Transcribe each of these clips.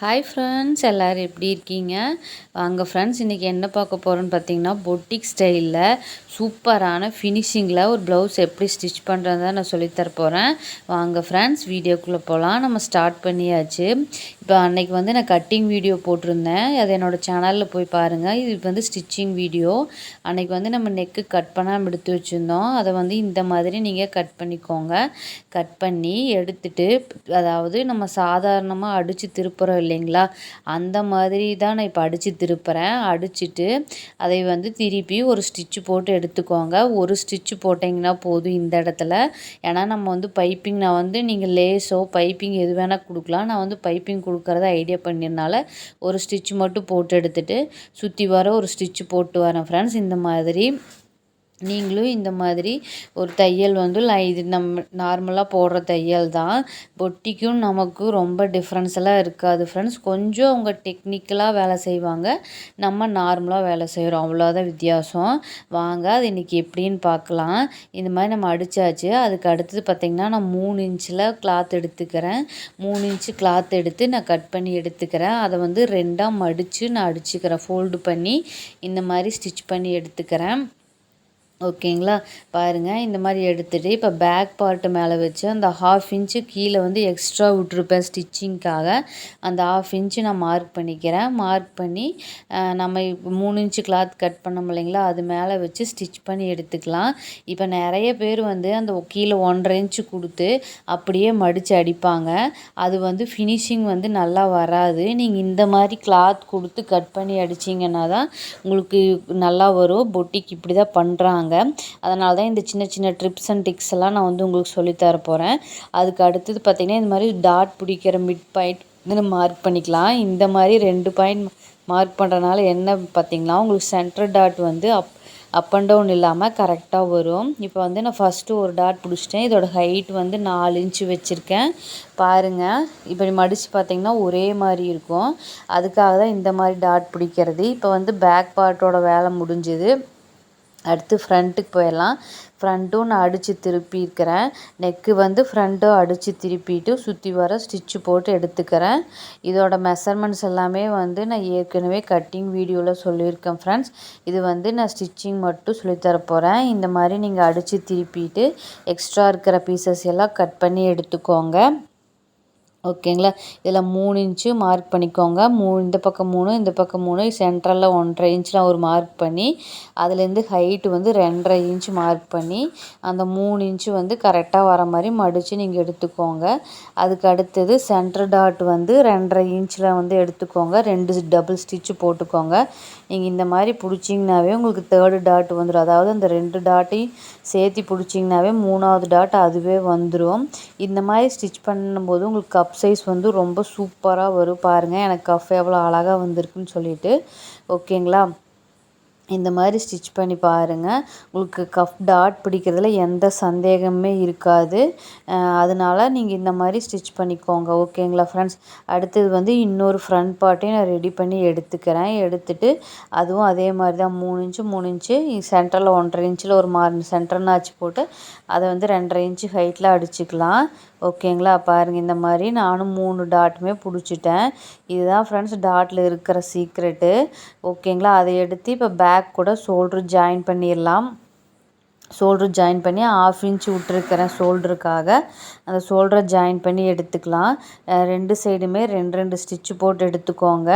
Hi friends எல்லோரும் எப்படி இருக்கீங்க? வாங்க ஃப்ரெண்ட்ஸ் இன்றைக்கி என்ன பார்க்க போகிறோன்னு பார்த்தீங்கன்னா பொட்டிக் ஸ்டைலில் சூப்பரான ஃபினிஷிங்கில் ஒரு ப்ளவுஸ் எப்படி ஸ்டிச் பண்ணுறதா நான் சொல்லித்தர போகிறேன் வாங்க ஃப்ரெண்ட்ஸ் வீடியோக்குள்ளே போகலாம் நம்ம ஸ்டார்ட் பண்ணியாச்சு. இப்போ அன்னைக்கு வந்து நான் கட்டிங் வீடியோ போட்டிருந்தேன். அது என்னோடய சேனலில் போய் பாருங்கள் இது வந்து ஸ்டிச்சிங் வீடியோ அன்னைக்கு வந்து நம்ம நெக்கு கட் பண்ணாமல் எடுத்து வச்சுருந்தோம். அதை வந்து இந்த மாதிரி நீங்கள் கட் பண்ணிக்கோங்க. கட் பண்ணி எடுத்துட்டு அதாவது நம்ம சாதாரணமாக அடித்து திருப்புறோம் இல்லைங்களா? அந்த மாதிரி தான் நான் இப்போ அடித்து திருப்புறேன். அடிச்சுட்டு அதை வந்து திருப்பி ஒரு ஸ்டிச்சு போட்டு எடுத்துக்கோங்க. ஒரு ஸ்டிச்சு போட்டிங்கன்னா போதும் இந்த இடத்துல. ஏன்னா நம்ம வந்து பைப்பிங் நான் வந்து நீங்கள் லேஸோ பைப்பிங் எது வேணால் கொடுக்கலாம். நான் வந்து பைப்பிங் கொடுக்குறத ஐடியா பண்ணியிருந்தால ஒரு ஸ்டிச் மட்டும் போட்டு எடுத்துகிட்டு சுற்றி வர ஒரு ஸ்டிச்சு போட்டு வரேன் ஃப்ரெண்ட்ஸ் இந்த மாதிரி நீங்களும் இந்த மாதிரி ஒரு தையல் வந்து இது நம்ம நார்மலாக போடுற தையல் தான். பொட்டிக்கும் நமக்கும் ரொம்ப டிஃப்ரென்ஸ் எல்லாம் இருக்காது ஃப்ரெண்ட்ஸ் கொஞ்சம் அவங்க டெக்னிக்கலாக வேலை செய்வாங்க. நம்ம நார்மலாக வேலை செய்கிறோம் அவ்வளோதான் வித்தியாசம். வாங்க அது இன்றைக்கி எப்படின்னு பார்க்கலாம். இந்த மாதிரி நம்ம அடித்தாச்சு அதுக்கு அடுத்தது பார்த்திங்கன்னா நான் மூணு இன்ச்சில் கிளாத் எடுத்துக்கிறேன். மூணு இன்ச்சு கிளாத் எடுத்து நான் கட் பண்ணி எடுத்துக்கிறேன். அதை வந்து ரெண்டாக மடித்து நான் அடிச்சுக்கிறேன். ஃபோல்டு பண்ணி இந்த மாதிரி ஸ்டிச் பண்ணி எடுத்துக்கிறேன். ஓகேங்களா? பாருங்கள் இந்த மாதிரி எடுத்துகிட்டு இப்போ பேக் பார்ட்டு மேலே வச்சு அந்த ஹாஃப் இன்ச்சு கீழே வந்து எக்ஸ்ட்ரா விட்ருப்பேன் ஸ்டிச்சிங்க்காக அந்த ஹாஃப் இன்ச்சு நான் மார்க் பண்ணிக்கிறேன். மார்க் பண்ணி நம்ம இப்போ மூணு இன்ச்சு கிளாத் கட் பண்ணோம் இல்லைங்களா? அது மேலே வச்சு ஸ்டிச் பண்ணி எடுத்துக்கலாம். இப்போ நிறைய பேர் வந்து அந்த கீழே ஒன்றரை இன்ச்சு கொடுத்து அப்படியே மடித்து அடிப்பாங்க. அது வந்து ஃபினிஷிங் வந்து நல்லா வராது. நீங்கள் இந்த மாதிரி கிளாத் கொடுத்து கட் பண்ணி அடிச்சிங்கன்னா தான் உங்களுக்கு நல்லா வரும். பொட்டிக்கு இப்படி தான் பண்ணுறாங்க பண்ணுவாங்க அதனால தான் இந்த சின்ன சின்ன ட்ரிப்ஸ் அண்ட் டிக்ஸ் எல்லாம் நான் வந்து உங்களுக்கு சொல்லித்தர போகிறேன் அதுக்கு அடுத்தது பார்த்திங்கன்னா இந்த மாதிரி டாட் பிடிக்கிற மிட் பாயிண்ட் வந்து மார்க் பண்ணிக்கலாம். இந்த மாதிரி ரெண்டு பாயிண்ட் மார்க் பண்ணுறதுனால என்ன பார்த்திங்கன்னா உங்களுக்கு சென்டர் டாட் வந்து அப் அப் அண்ட் டவுன் இல்லாமல் கரெக்டாக வரும். இப்போ வந்து நான் ஃபஸ்ட்டு ஒரு டாட் பிடிச்சிட்டேன். இதோட ஹைட் வந்து நாலு இன்ச்சு வச்சுருக்கேன். பாருங்கள் நீ மடித்து பார்த்திங்கன்னா ஒரே மாதிரி இருக்கும். அதுக்காக தான் இந்த மாதிரி டாட் பிடிக்கிறது. இப்போ வந்து பேக் பார்ட்டோட வேலை முடிஞ்சுது. அடுத்து ஃப்ரண்ட்டுக்கு போயிடலாம். ஃப்ரண்ட்டும் நான் அடித்து திருப்பியிருக்கிறேன். நெக்கு வந்து ஃப்ரண்ட்டும் அடித்து திருப்பிட்டு சுற்றி வர ஸ்டிச்சு போட்டு எடுத்துக்கிறேன். இதோட மெஷர்மெண்ட்ஸ் எல்லாமே வந்து நான் ஏற்கனவே கட்டிங் வீடியோவில் சொல்லியிருக்கேன் ஃப்ரெண்ட்ஸ் இது வந்து நான் ஸ்டிச்சிங் மட்டும் சொல்லித்தர போகிறேன் இந்த மாதிரி நீங்கள் அடித்து திருப்பிட்டு எக்ஸ்ட்ரா இருக்கிற பீசஸ் எல்லாம் கட் பண்ணி எடுத்துக்கோங்க. ஓகேங்களா? இதில் மூணு இன்ச்சு மார்க் பண்ணிக்கோங்க. மூ இந்த பக்கம் மூணு இந்த பக்கம் மூணு சென்ட்ரலில் ஒன்றரை இன்ச்சில் ஒரு மார்க் பண்ணி அதுலேருந்து ஹைட்டு வந்து ரெண்டரை இன்ச்சு மார்க் பண்ணி அந்த மூணு இன்ச்சு வந்து கரெக்டாக வர மாதிரி மடித்து நீங்கள் எடுத்துக்கோங்க. அதுக்கு அடுத்தது சென்டர் டாட் வந்து ரெண்டரை இன்ச்சில் வந்து எடுத்துக்கோங்க. ரெண்டு டபுள் ஸ்டிச்சு போட்டுக்கோங்க. நீங்கள் இந்த மாதிரி பிடிச்சிங்கனாவே உங்களுக்கு தேர்டு டாட் வந்துடும் அதாவது அந்த ரெண்டு டாட்டையும் சேர்த்து பிடிச்சிங்கனாவே மூணாவது டாட் அதுவே வந்துடும் இந்த மாதிரி ஸ்டிச் பண்ணும்போது உங்களுக்கு கப் சைஸ் வந்து ரொம்ப சூப்பராக வரும் பாருங்கள் எனக்கு கஃப் எவ்வளோ அழகாக வந்திருக்குன்னு சொல்லிட்டு. ஓகேங்களா இந்த மாதிரி ஸ்டிச் பண்ணி பாருங்கள் உங்களுக்கு கஃப் டாட் பிடிக்கிறதுல எந்த சந்தேகமே இருக்காது. அதனால் நீங்கள் இந்த மாதிரி ஸ்டிச் பண்ணிக்கோங்க. ஓகேங்களா ஃப்ரெண்ட்ஸ் அடுத்தது வந்து இன்னொரு ஃப்ரண்ட் பார்ட்டையும் நான் ரெடி பண்ணி எடுத்துக்கிறேன். எடுத்துட்டு அதுவும் அதே மாதிரி தான் மூணு இன்ச்சு மூணு இன்ச்சு சென்டரில் ஒன்றரை இன்ச்சில் ஒரு மாறு சென்டர் நாச்சு போட்டு அதை வந்து ரெண்டரை இன்ச்சு ஹைட்டில் அடிச்சுக்கலாம். ஓகேங்களா பாருங்கள் இந்த மாதிரி நானும் மூணு டாட்டுமே பிடிச்சிட்டேன். இதுதான் ஃப்ரெண்ட்ஸ் டாட்டில் இருக்கிற சீக்ரெட்டு ஓகேங்களா அதை எடுத்து இப்போ பேக் கூட ஷோல்ட்ரு ஜாயின் பண்ணிடலாம் ஷோல்ட்ரு ஜாயின் பண்ணி ஆஃப் இன்ச் விட்டுருக்கிறேன் ஷோல்டருக்காக அந்த ஷோல்டரை ஜாயின் பண்ணி எடுத்துக்கலாம். ரெண்டு சைடுமே ரெண்டு ரெண்டு ஸ்டிச்சு போட்டு எடுத்துக்கோங்க.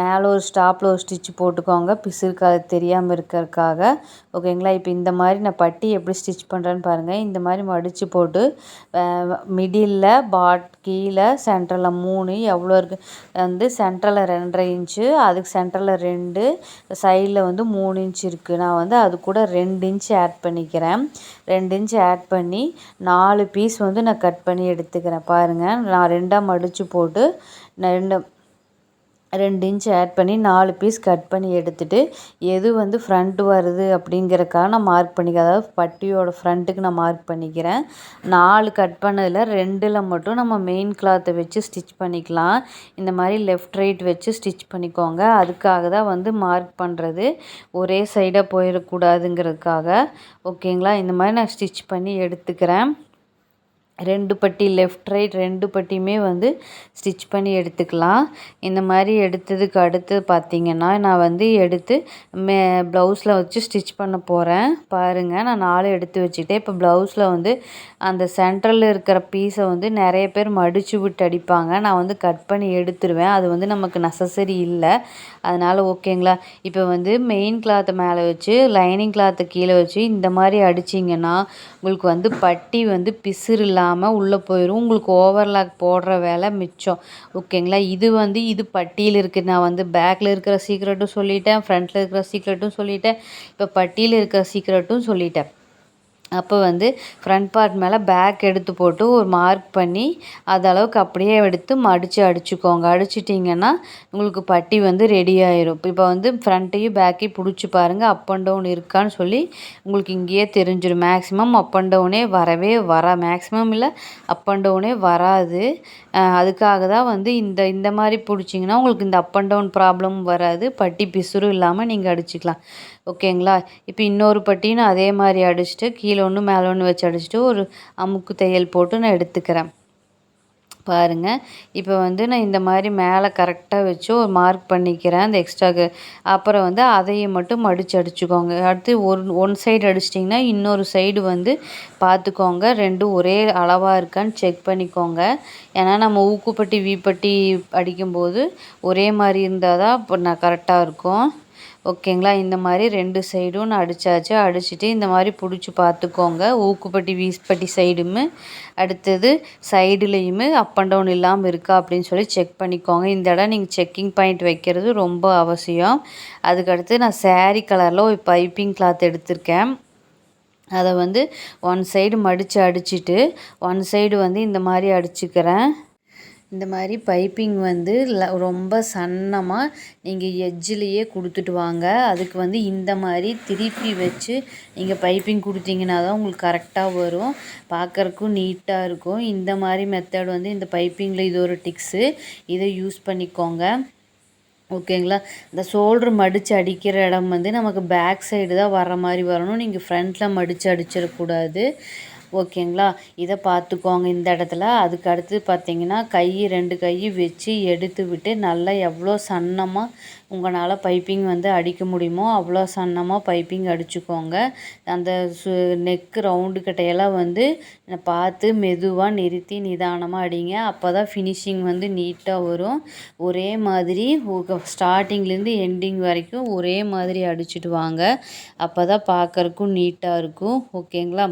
மேலே ஒரு ஸ்டாப்பில் ஒரு ஸ்டிச்சு போட்டுக்கோங்க. பிசுறுக்காது தெரியாமல் இருக்கிறதுக்காக. ஓகேங்களா? இப்போ இந்த மாதிரி நான் பட்டி எப்படி ஸ்டிச் பண்ணுறேன்னு பாருங்கள் இந்த மாதிரி மடித்து போட்டு மிடில் பாட் கீழே சென்டரில் மூணு எவ்வளோ இருக்கு? வந்து சென்டரில் ரெண்டரை இன்ச்சு அதுக்கு சென்டரில் ரெண்டு சைடில் வந்து மூணு இன்ச் இருக்குது நான் வந்து அது கூட ரெண்டு இன்ச் ஆட் பண்ணிக்கிறேன் ரெண்டு இன்ச் ஆட் பண்ணி நாலு பீஸ் வந்து நான் கட் பண்ணி எடுத்துக்கிறேன். பாருங்கள் நான் ரெண்டாக மடித்து போட்டு நான் ரெண்டு ரெண்டு இன்ச் ஆட் பண்ணி நாலு பீஸ் கட் பண்ணி எடுத்துகிட்டு எது வந்து ஃப்ரண்ட் வருது அப்படிங்கிறக்காக நான் மார்க் பண்ணிக்க அதாவது பட்டியோட ஃப்ரண்ட்டுக்கு நான் மார்க் பண்ணிக்கிறேன். நாலு கட் பண்ணதில் ரெண்டில் மட்டும் நம்ம மெயின் கிளாத்தை வச்சு ஸ்டிச் பண்ணிக்கலாம். இந்த மாதிரி லெஃப்ட் ரைட் வச்சு ஸ்டிச் பண்ணிக்கோங்க. அதுக்காக தான் வந்து மார்க் பண்ணுறது ஒரே சைடாக போயிடக்கூடாதுங்கிறதுக்காக. ஓகேங்களா இந்த மாதிரி நான் ஸ்டிச் பண்ணி எடுத்துக்கிறேன். ரெண்டு பட்டி லெஃப்ட் ரைட் ரெண்டு பட்டியுமே வந்து ஸ்டிச் பண்ணி எடுத்துக்கலாம். இந்த மாதிரி எடுத்ததுக்கு அடுத்து பார்த்திங்கன்னா நான் வந்து எடுத்து மே ப்ளவுஸில் வச்சு ஸ்டிச் பண்ண போகிறேன் பாருங்கள் நான் நாலு எடுத்து வச்சுக்கிட்டேன். இப்போ ப்ளவுஸில் வந்து அந்த சென்ட்ரலில் இருக்கிற பீஸை வந்து நிறைய பேர் மடித்து விட்டு அடிப்பாங்க. நான் வந்து கட் பண்ணி எடுத்துருவேன். அது வந்து நமக்கு நெசசரி இல்லை. அதனால் ஓகேங்களா இப்போ வந்து மெயின் கிளாத்தை மேலே வச்சு லைனிங் கிளாத்தை கீழே வச்சு இந்த மாதிரி அடிச்சிங்கன்னா உங்களுக்கு வந்து பட்டி வந்து பிசுறு இல்லாமல் உள்ளே போயிடும் உங்களுக்கு ஓவர்லாக் போடுற வேலை மிச்சம். ஓகேங்களா இது வந்து இது பட்டியில் இருக்குது நான் வந்து பேக்கில் இருக்கிற சீக்ரெட்டும் சொல்லிட்டேன் ஃப்ரண்ட்டில் இருக்கிற சீக்ரெட்டும் சொல்லிட்டேன். இப்போ பட்டியில் இருக்கிற சீக்ரெட்டும் சொல்லிட்டேன். அப்போ வந்து ஃப்ரண்ட் பார்ட் மேலே பேக் எடுத்து போட்டு ஒரு மார்க் பண்ணி அதளவுக்கு அப்படியே எடுத்து மடித்து அடிச்சுக்கோங்க. அடிச்சிட்டிங்கன்னா உங்களுக்கு பட்டி வந்து ரெடி ஆயிரும். இப்போ வந்து ஃப்ரண்ட்டையும் பேக்கையும் பிடிச்சி பாருங்கள் அப் அண்ட் டவுன் இருக்கான்னு சொல்லி உங்களுக்கு இங்கேயே தெரிஞ்சிடும் மேக்ஸிமம் அப் அண்ட் டவுனே வரவே வரா மேக்ஸிமம் இல்லை அப் அண்ட் டவுனே வராது. அதுக்காக தான் வந்து இந்த இந்த மாதிரி பிடிச்சிங்கன்னா உங்களுக்கு இந்த அப் அண்ட் டவுன் ப்ராப்ளம் வராது. பட்டி பிசுறும் இல்லாமல் நீங்கள் அடிச்சுக்கலாம். ஓகேங்களா? இப்போ இன்னொரு பட்டியும் நான் அதே மாதிரி அடிச்சுட்டு கீழே ஒன்று மேலே ஒன்று வச்சு அடிச்சுட்டு ஒரு அமுக்கு தையல் போட்டு நான் எடுத்துக்கிறேன். பாருங்கள் இப்போ வந்து நான் இந்த மாதிரி மேலே கரெக்டாக வச்சு ஒரு மார்க் பண்ணிக்கிறேன். அந்த எக்ஸ்ட்ராக்கு அப்புறம் வந்து அதையும் மட்டும் மடித்து அடிச்சுக்கோங்க. அடுத்து ஒரு ஒன் சைடு அடிச்சிட்டிங்கன்னா இன்னொரு சைடு வந்து பார்த்துக்கோங்க ரெண்டும் ஒரே அளவாக இருக்கான்னு செக் பண்ணிக்கோங்க. ஏன்னா நம்ம ஊக்குப்பட்டி வீப்பட்டி அடிக்கும்போது ஒரே மாதிரி இருந்தால் தான் இப்போ நான் கரெக்டாக இருக்கும். ஓகேங்களா? இந்த மாதிரி ரெண்டு சைடும் நான் அடித்தாச்சு அடிச்சுட்டு இந்த மாதிரி பிடிச்சி பார்த்துக்கோங்க ஊக்குப்பட்டி வீஸ்பட்டி சைடுமே. அடுத்தது சைடுலேயுமே அப் அண்ட் டவுன் இல்லாமல் இருக்கா அப்படின்னு சொல்லி செக் பண்ணிக்கோங்க. இந்த இடம் நீங்கள் செக்கிங் பாயிண்ட் வைக்கிறது ரொம்ப அவசியம். அதுக்கடுத்து நான் சேரீ கலரில் ஒரு பைப்பிங் கிளாத் எடுத்திருக்கேன். அதை வந்து ஒன் சைடு மடித்து அடிச்சுட்டு ஒன் சைடு வந்து இந்த மாதிரி அடிச்சுக்கிறேன். இந்த மாதிரி பைப்பிங் வந்து ரொம்ப சன்னமாக நீங்கள் எஜ்ஜிலேயே கொடுத்துட்டு வாங்க. அதுக்கு வந்து இந்த மாதிரி திருப்பி வச்சு நீங்கள் பைப்பிங் கொடுத்தீங்கன்னா தான் உங்களுக்கு கரெக்டாக வரும். பார்க்குறக்கும் நீட்டாக இருக்கும். இந்த மாதிரி மெத்தட் வந்து இந்த பைப்பிங்கில் இது ஒரு டிக்ஸு இதை யூஸ் பண்ணிக்கோங்க. ஓகேங்களா இந்த ஷோல்ட்ரு மடித்து அடிக்கிற இடம் வந்து நமக்கு பேக் சைடு தான் வர மாதிரி வரணும். நீங்கள் ஃப்ரண்ட்டில் மடித்து அடிச்சிடக்கூடாது. ஓகேங்களா? இதை பார்த்துக்கோங்க இந்த இடத்துல. அதுக்கு அடுத்து பார்த்தீங்கன்னா கை ரெண்டு கை வச்சு எடுத்து விட்டு நல்லா எவ்வளோ சன்னமாக உங்களால் பைப்பிங் வந்து அடிக்க முடியுமோ அவ்வளோ சன்னமாக பைப்பிங் அடிச்சுக்கோங்க. அந்த சு நெக்கு ரவுண்டு கிட்டையெல்லாம் வந்து பார்த்து மெதுவாக நிறுத்தி நிதானமாக அடிங்க. அப்போ தான் ஃபினிஷிங் வந்து நீட்டாக வரும். ஒரே மாதிரி ஸ்டார்டிங்லேருந்து எண்டிங் வரைக்கும் ஒரே மாதிரி அடிச்சுட்டு வாங்க. அப்போ தான் பார்க்குறக்கும் நீட்டாக இருக்கும். ஓகேங்களா?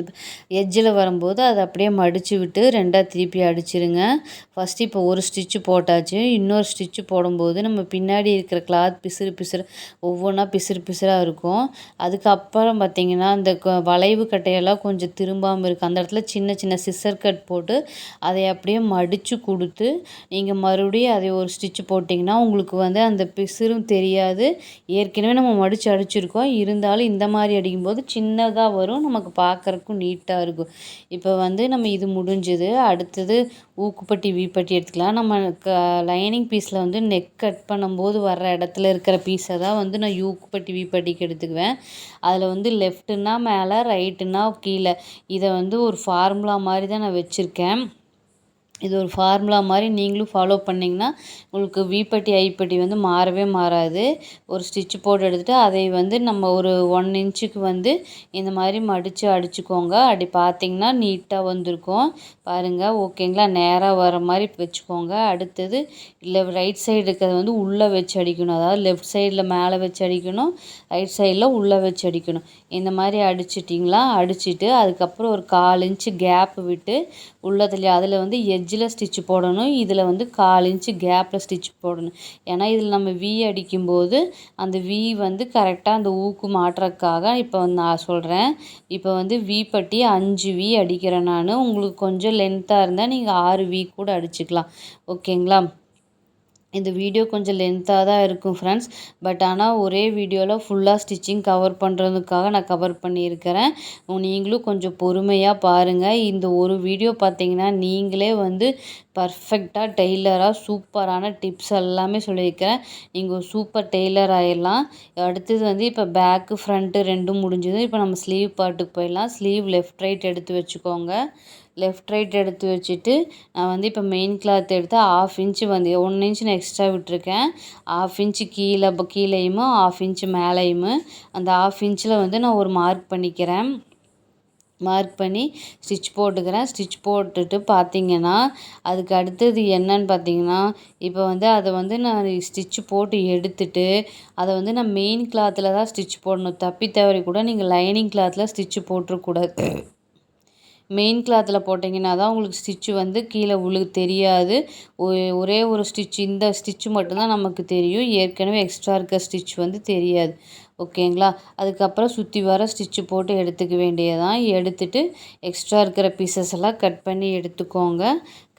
இப்போ எஜ்ஜில் வரும்போது அதை அப்படியே மடித்து விட்டு ரெண்டாக திருப்பி அடிச்சிருங்க. ஃபஸ்ட்டு இப்போ ஒரு ஸ்டிச்சு போட்டாச்சு. இன்னொரு ஸ்டிச்சு போடும்போது நம்ம பின்னாடி இருக்கிற கிளாத் பிசுறு பிசுறு ஒவ்வொன்றா பிசுறு பிசுறாக இருக்கும். அதுக்கப்புறம் பார்த்திங்கன்னா அந்த வளைவு கட்டையெல்லாம் கொஞ்சம் திரும்பாமல் இருக்குது அந்த இடத்துல சின்ன சின்ன சிசர் கட் போட்டு அதை அப்படியே மடித்து கொடுத்து நீங்கள் மறுபடியும் அதை ஒரு ஸ்டிச்சு போட்டிங்கன்னா உங்களுக்கு வந்து அந்த பிசுறும் தெரியாது. ஏற்கனவே நம்ம மடித்து அடிச்சிருக்கோம். இருந்தாலும் இந்த மாதிரி அடிக்கும்போது சின்னதாக வரும். நமக்கு பார்க்குற பார்க்குறக்கும் நீட்டாக இருக்கும். இப்போ வந்து நம்ம இது முடிஞ்சது அடுத்தது ஊக்குப்பட்டி வீப்பட்டி எடுத்துக்கலாம். நம்ம க லைனிங் பீஸில் வந்து நெக் கட் பண்ணும்போது வர்ற இடத்துல இருக்கிற பீஸை தான் வந்து நான் ஊக்குப்பட்டி வீப்பட்டிக்கு எடுத்துக்குவேன். அதில் வந்து லெஃப்ட்டுன்னா மேலே ரைட்டுன்னா கீழே. இதை வந்து ஒரு ஃபார்முலா மாதிரி தான் நான் வச்சுருக்கேன். இது ஒரு ஃபார்முலா மாதிரி நீங்களும் ஃபாலோ பண்ணிங்கன்னா உங்களுக்கு வீப்பட்டி ஐப்பட்டி வந்து மாறவே மாறாது. ஒரு ஸ்டிச்சு போட்டு எடுத்துகிட்டு அதை வந்து நம்ம ஒரு ஒன் இன்ச்சுக்கு வந்து இந்த மாதிரி மடித்து அடிச்சுக்கோங்க. அப்படி பார்த்திங்கன்னா நீட்டாக வந்திருக்கும். பாருங்கள் ஓகேங்களா? நேராக வர மாதிரி வச்சுக்கோங்க. அடுத்தது இல்லை ரைட் சைடு இருக்கிறத வந்து உள்ளே வச்சு அடிக்கணும். அதாவது லெஃப்ட் சைடில் மேலே வச்சு அடிக்கணும். ரைட் சைடில் உள்ளே வச்சு அடிக்கணும். இந்த மாதிரி அடிச்சிட்டிங்களா? அடிச்சுட்டு அதுக்கப்புறம் ஒரு கால் இன்ச்சு கேப் விட்டு உள்ளதில் அதில் வந்து எட்ஜில் ஸ்டிச் போடணும். இதில் வந்து கால் இன்ச்சு கேப்பில் ஸ்டிச் போடணும். ஏன்னா இதில் நம்ம வி அடிக்கும்போது அந்த வி வந்து கரெக்டாக அந்த ஊக்கு மாட்டுறதுக்காக இப்போ வந்து நான் சொல்கிறேன் இப்போ வந்து வி பட்டி அஞ்சு வி அடிக்கிறேன் நான். உங்களுக்கு கொஞ்சம் லென்த்தாக இருந்தால் நீங்கள் ஆறு வி கூட அடிச்சுக்கலாம். ஓகேங்களா இந்த வீடியோ கொஞ்சம் லென்த்தாக தான் இருக்கும் ஃப்ரெண்ட்ஸ் பட் ஆனால் ஒரே வீடியோவில் ஃபுல்லாக ஸ்டிச்சிங் கவர் பண்ணுறதுக்காக நான் கவர் பண்ணியிருக்கிறேன். நீங்களும் கொஞ்சம் பொறுமையாக பாருங்கள் இந்த ஒரு வீடியோ பார்த்தீங்கன்னா நீங்களே வந்து பர்ஃபெக்டாக டெய்லராக சூப்பரான டிப்ஸ் எல்லாமே சொல்லியிருக்கிறேன். நீங்கள் சூப்பர் டெய்லர் ஆகிடலாம் அடுத்தது வந்து இப்போ பேக்கு ஃப்ரண்ட்டு ரெண்டும் முடிஞ்சது இப்போ நம்ம ஸ்லீவ் பாட்டுக்கு போயிடலாம். ஸ்லீவ் லெஃப்ட் ரைட் எடுத்து வச்சுக்கோங்க. லெஃப்ட் ரைட் எடுத்து வச்சுட்டு நான் வந்து இப்போ மெயின் கிளாத் எடுத்து ஆஃப் இன்ச்சு வந்து ஒன் இன்ச் நான் எக்ஸ்ட்ரா விட்டுருக்கேன். ஆஃப் இன்ச்சு கீழே கீழேயுமோ ஆஃப் இன்ச்சு மேலேயும் அந்த ஆஃப் இன்ச்சில் வந்து நான் ஒரு மார்க் பண்ணிக்கிறேன். மார்க் பண்ணி ஸ்டிச் போட்டுக்கிறேன். ஸ்டிச் போட்டுட்டு பார்த்தீங்கன்னா அதுக்கு அடுத்தது என்னன்னு பார்த்தீங்கன்னா இப்போ வந்து அதை வந்து நான் ஸ்டிச் போட்டு எடுத்துட்டு அதை வந்து நான் மெயின் கிளாத்தில் தான் ஸ்டிச் போடணும். தப்பி தவறி கூட நீங்கள் லைனிங் கிளாத்தில் ஸ்டிச்சு போட்டுருக்கூடாது மெயின் கிளாத்தில் போட்டிங்கன்னா தான் உங்களுக்கு ஸ்டிச்சு வந்து கீழே உழு தெரியாது. ஒரே ஒரு ஸ்டிச் இந்த ஸ்டிச்சு மட்டும்தான் நமக்கு தெரியும். ஏற்கனவே எக்ஸ்ட்ரா இருக்க ஸ்டிச் வந்து தெரியாது. ஓகேங்களா? அதுக்கப்புறம் சுற்றி வர ஸ்டிச்சு போட்டு எடுத்துக்க வேண்டியதான் எடுத்துட்டு எக்ஸ்ட்ரா இருக்கிற பீசஸ் எல்லாம் கட் பண்ணி எடுத்துக்கோங்க.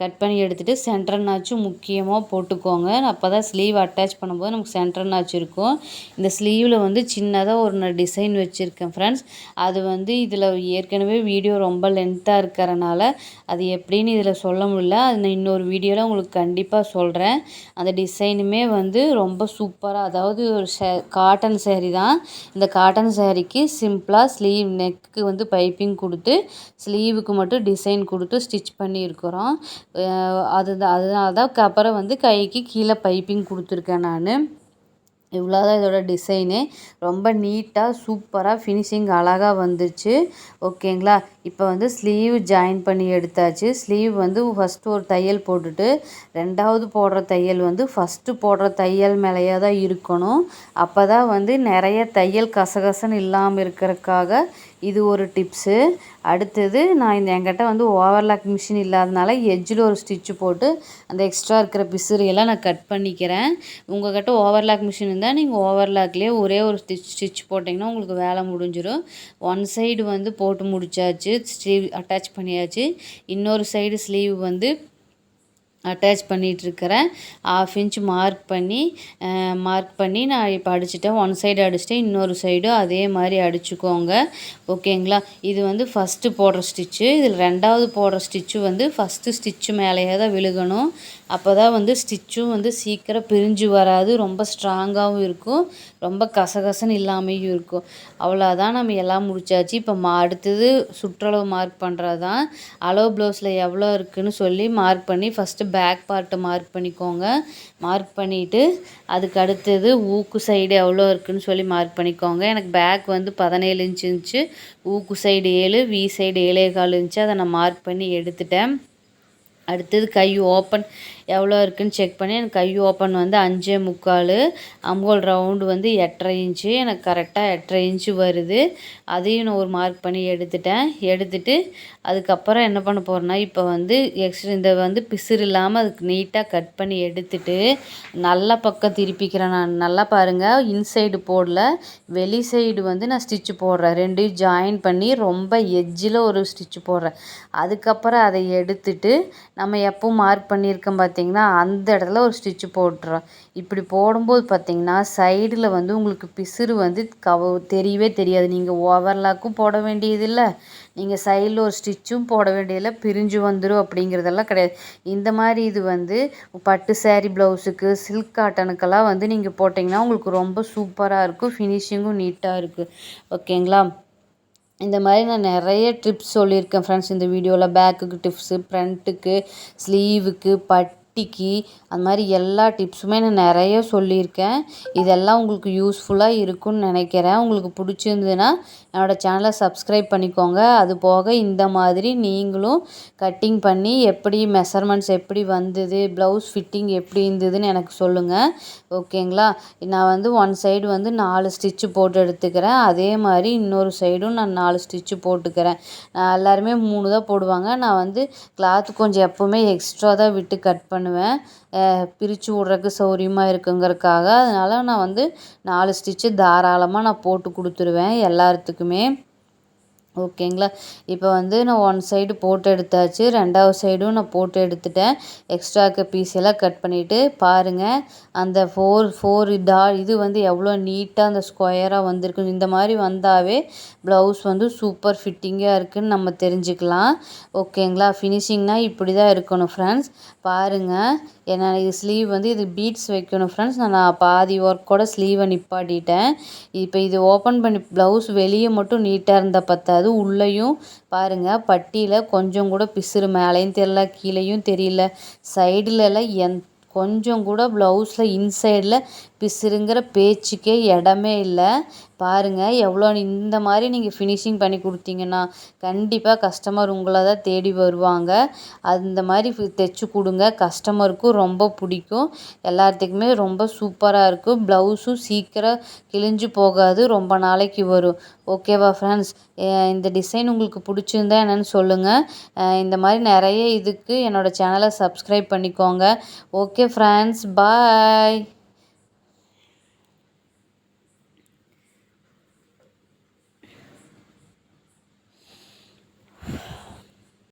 கட் பண்ணி எடுத்துகிட்டு சென்டர் நாச்சும் முக்கியமாக போட்டுக்கோங்க. அப்போ தான் ஸ்லீவ் அட்டாச் பண்ணும்போது நமக்கு சென்டர் நாச்சு இருக்கும். இந்த ஸ்லீவில் வந்து சின்னதாக ஒரு நான் டிசைன் வச்சுருக்கேன் ஃப்ரெண்ட்ஸ் அது வந்து இதில் ஏற்கனவே வீடியோ ரொம்ப லென்த்தாக இருக்கிறனால அது எப்படின்னு இதில் சொல்ல முடியல. அது நான் இன்னொரு வீடியோவில் உங்களுக்கு கண்டிப்பாக சொல்கிறேன் அந்த டிசைனுமே வந்து ரொம்ப சூப்பராக அதாவது ஒரு சே காட்டன் சேரீ தான். இந்த காட்டன் சேரீக்கு சிம்பிளாக ஸ்லீவ் நெக்கு வந்து பைப்பிங் கொடுத்து ஸ்லீவுக்கு மட்டும் டிசைன் கொடுத்து ஸ்டிச் பண்ணியிருக்கிறோம். அது அதனால தான் அப்புறம் வந்து கைக்கு கீழே பைப்பிங் கொடுத்துருக்கேன் நான். இவ்வளோ தான் இதோட டிசைனு. ரொம்ப நீட்டாக சூப்பராக ஃபினிஷிங் அழகாக வந்துச்சு. ஓகேங்களா? இப்போ வந்து ஸ்லீவ் ஜாயின் பண்ணி எடுத்தாச்சு. ஸ்லீவ் வந்து ஃபஸ்ட்டு ஒரு தையல் போட்டுட்டு ரெண்டாவது போடுற தையல் வந்து ஃபஸ்ட்டு போடுற தையல் மேலேயே தான் இருக்கணும். அப்போ தான் வந்து நிறைய தையல் கசகசன்னு இல்லாமல் இருக்கிறதுக்காக இது ஒரு டிப்ஸு அடுத்தது நான் இந்த என்கிட்ட வந்து ஓவர்லாக் மிஷின் இல்லாதனால எஜ்ஜில் ஒரு ஸ்டிச்சு போட்டு அந்த எக்ஸ்ட்ரா இருக்கிற பிசுறையெல்லாம் நான் கட் பண்ணிக்கிறேன். உங்கள் கிட்ட ஓவர்லாக் மிஷின் இருந்தால் நீங்கள் ஓவர்லாக்லேயே ஒரே ஒரு ஸ்டிச் ஸ்டிச் போட்டிங்கன்னா உங்களுக்கு வேலை முடிஞ்சிடும் ஒன் சைடு வந்து போட்டு முடிச்சாச்சு ஸ்லீவ் அட்டாச் பண்ணியாச்சு. இன்னொரு சைடு ஸ்லீவ் வந்து அட்டாச் பண்ணிகிட்ருக்கிறேன் ஆஃப் இன்ச் மார்க் பண்ணி மார்க் பண்ணி நான் இப்போ அடிச்சிட்டேன். ஒன் சைடு அடிச்சிட்டேன் இன்னொரு சைடும் அதே மாதிரி அடிச்சுக்கோங்க. ஓகேங்களா இது வந்து ஃபஸ்ட்டு போடுற ஸ்டிச்சு இதில் ரெண்டாவது போடுற ஸ்டிச்சு வந்து ஃபஸ்ட்டு ஸ்டிச்சு மேலேயே தான் விழுகணும். அப்போ தான் வந்து ஸ்டிச்சும் வந்து சீக்கிரம் பிரிஞ்சு வராது. ரொம்ப ஸ்ட்ராங்காகவும் இருக்கும். ரொம்ப கசகசன்னு இல்லாமையும் இருக்கும். அவ்வளோதான் நம்ம எல்லாம் முடிச்சாச்சு. இப்போ மா அடுத்தது சுற்றளவு மார்க் பண்ணுறது தான் அளவு ப்ளவுஸில் எவ்வளோ இருக்குதுன்னு சொல்லி மார்க் பண்ணி ஃபஸ்ட்டு பேக் பார்ட்டை மார்க் பண்ணிக்கோங்க. மார்க் பண்ணிவிட்டு அதுக்கு அடுத்தது ஊக்கு சைடு எவ்வளோ இருக்குதுன்னு சொல்லி மார்க் பண்ணிக்கோங்க. எனக்கு பேக் வந்து பதினேழு இன்ச்சு இருந்துச்சு. ஊக்கு சைடு ஏழு வி சைடு ஏழே கால் இருந்துச்சு. அதை நான் மார்க் பண்ணி எடுத்துட்டேன். அடுத்தது கை ஓப்பன் எவ்வளோ இருக்குதுன்னு செக் பண்ணி எனக்கு கை ஓப்பன் வந்து அஞ்சே முக்கால். அம்போல் ரவுண்டு வந்து எட்டரை இன்ச்சு எனக்கு கரெக்டாக எட்டரை இன்ச்சு வருது. அதையும் நான் ஒரு மார்க் பண்ணி எடுத்துட்டேன். எடுத்துட்டு அதுக்கப்புறம் என்ன பண்ண போகிறேன்னா இப்போ வந்து எக்ஸ்ட்ரா இந்த வந்து பிசுறு இல்லாமல் அதுக்கு நீட்டாக கட் பண்ணி எடுத்துட்டு நல்லா பக்கம் திருப்பிக்கிறேன் நான். நல்லா பாருங்கள் இன்சைடு போடல. வெளி சைடு வந்து நான் ஸ்டிச்சு போடுறேன். ரெண்டையும் ஜாயின் பண்ணி ரொம்ப எஜ்ஜில் ஒரு ஸ்டிச்சு போடுறேன். அதுக்கப்புறம் அதை எடுத்துட்டு நம்ம எப்போ மார்க் பண்ணியிருக்கோம் பார்த்தி பார்த்திங்கன்னா அந்த இடத்துல ஒரு ஸ்டிச்சு போட்டுறோம். இப்படி போடும்போது பார்த்திங்கன்னா சைடில் வந்து உங்களுக்கு பிசுறு வந்து கவ தெரியவே தெரியாது. நீங்கள் ஓவர்லாக்கும் போட வேண்டியதில்லை. நீங்கள் சைடில் ஒரு ஸ்டிச்சும் போட வேண்டியதில்லை. பிரிஞ்சு வந்துடும் அப்படிங்கிறதெல்லாம் கிடையாது. இந்த மாதிரி இது வந்து பட்டு சேரீ ப்ளவுஸுக்கு சில்க் காட்டனுக்கெல்லாம் வந்து நீங்கள் போட்டிங்கன்னா உங்களுக்கு ரொம்ப சூப்பராக இருக்கும். ஃபினிஷிங்கும் நீட்டாக இருக்குது ஓகேங்களா இந்த மாதிரி நான் நிறைய ட்ரிப்ஸ் சொல்லியிருக்கேன் ஃப்ரெண்ட்ஸ் இந்த வீடியோவில் பேக்குக்கு டிப்ஸு ஃப்ரண்ட்டுக்கு ஸ்லீவுக்கு பட் குட்டிக்கு அந்த மாதிரி எல்லா டிப்ஸுமே நான் நிறைய சொல்லியிருக்கேன். இதெல்லாம் உங்களுக்கு யூஸ்ஃபுல்லாக இருக்கும்னு நினைக்கிறேன். உங்களுக்கு பிடிச்சிருந்ததுன்னா என்னோடய சேனலை சப்ஸ்கிரைப் பண்ணிக்கோங்க. அது போக இந்த மாதிரி நீங்களும் கட்டிங் பண்ணி எப்படி மெஷர்மெண்ட்ஸ் எப்படி வந்தது ப்ளவுஸ் ஃபிட்டிங் எப்படி இருந்ததுன்னு எனக்கு சொல்லுங்கள் ஓகேங்களா நான் வந்து ஒன் சைடு வந்து நாலு ஸ்டிச்சு போட்டு எடுத்துக்கிறேன். அதே மாதிரி இன்னொரு சைடும் நான் நாலு ஸ்டிச்சு போட்டுக்கிறேன். நான் எல்லாருமே மூணு தான் போடுவாங்க. நான் வந்து கிளாத் கொஞ்சம் எப்போவுமே எக்ஸ்ட்ரா தான் விட்டு கட் பண்ணுவேன். பிரித்து விட்றக்கு சௌகரியமாக இருக்குங்கிறதுக்காக. அதனால் நான் வந்து நாலு ஸ்டிச்சு தாராளமாக நான் போட்டு கொடுத்துருவேன் எல்லாத்துக்குமே. ஓகேங்களா? இப்போ வந்து நான் ஒன் சைடு போட்டு எடுத்தாச்சு. ரெண்டாவது சைடும் நான் போட்டு எடுத்துட்டேன். எக்ஸ்ட்ரா பீஸ் எல்லாம் கட் பண்ணிவிட்டு பாருங்கள் அந்த ஃபோர் ஃபோர் டா இது வந்து எவ்வளோ நீட்டாக அந்த ஸ்கொயராக வந்திருக்கு இந்த மாதிரி வந்தாவே ப்ளவுஸ் வந்து சூப்பர் ஃபிட்டிங்காக இருக்குதுன்னு நம்ம தெரிஞ்சுக்கலாம். ஓகேங்களா? ஃபினிஷிங்னால் இப்படி தான் இருக்கணும் ஃப்ரெண்ட்ஸ் பாருங்கள் ஏன்னா இது ஸ்லீவ் வந்து இது பீட்ஸ் வைக்கணும் ஃப்ரெண்ட்ஸ் நான் பாதி ஒர்க்கோட ஸ்லீவை நிப்பாட்டிட்டேன். இப்போ இது ஓப்பன் பண்ணி ப்ளவுஸ் வெளியே மட்டும் நீட்டாக இருந்தால் பத்தாது. அதாவது உள்ளேயும் பாருங்கள் பட்டியில் கொஞ்சம் கூட பிசுறு மேலேயும் தெரியல கீழேயும் தெரியல. சைடுலலாம் எந் கொஞ்சம் கூட ப்ளவுஸில் இன்சைடில் பிசுறுங்கிற பேச்சுக்கே இடமே இல்லை. பாருங்கள் எவ்வளோ இந்த மாதிரி நீங்கள் ஃபினிஷிங் பண்ணி கொடுத்தீங்கன்னா கண்டிப்பாக கஸ்டமர் உங்களை தான் தேடி வருவாங்க. அந்த மாதிரி தைச்சி கொடுங்க. கஸ்டமருக்கும் ரொம்ப பிடிக்கும். எல்லாத்துக்குமே ரொம்ப சூப்பராக இருக்கும். ப்ளவுஸும் சீக்கிரம் கிழிஞ்சு போகாது. ரொம்ப நாளைக்கு வரும். ஓகேவா ஃப்ரெண்ட்ஸ் இந்த டிசைன் உங்களுக்கு பிடிச்சிருந்தா என்னென்னு சொல்லுங்கள் இந்த மாதிரி நிறைய இதுக்கு என்னோடய சேனலை சப்ஸ்கிரைப் பண்ணிக்கோங்க. Okay friends bye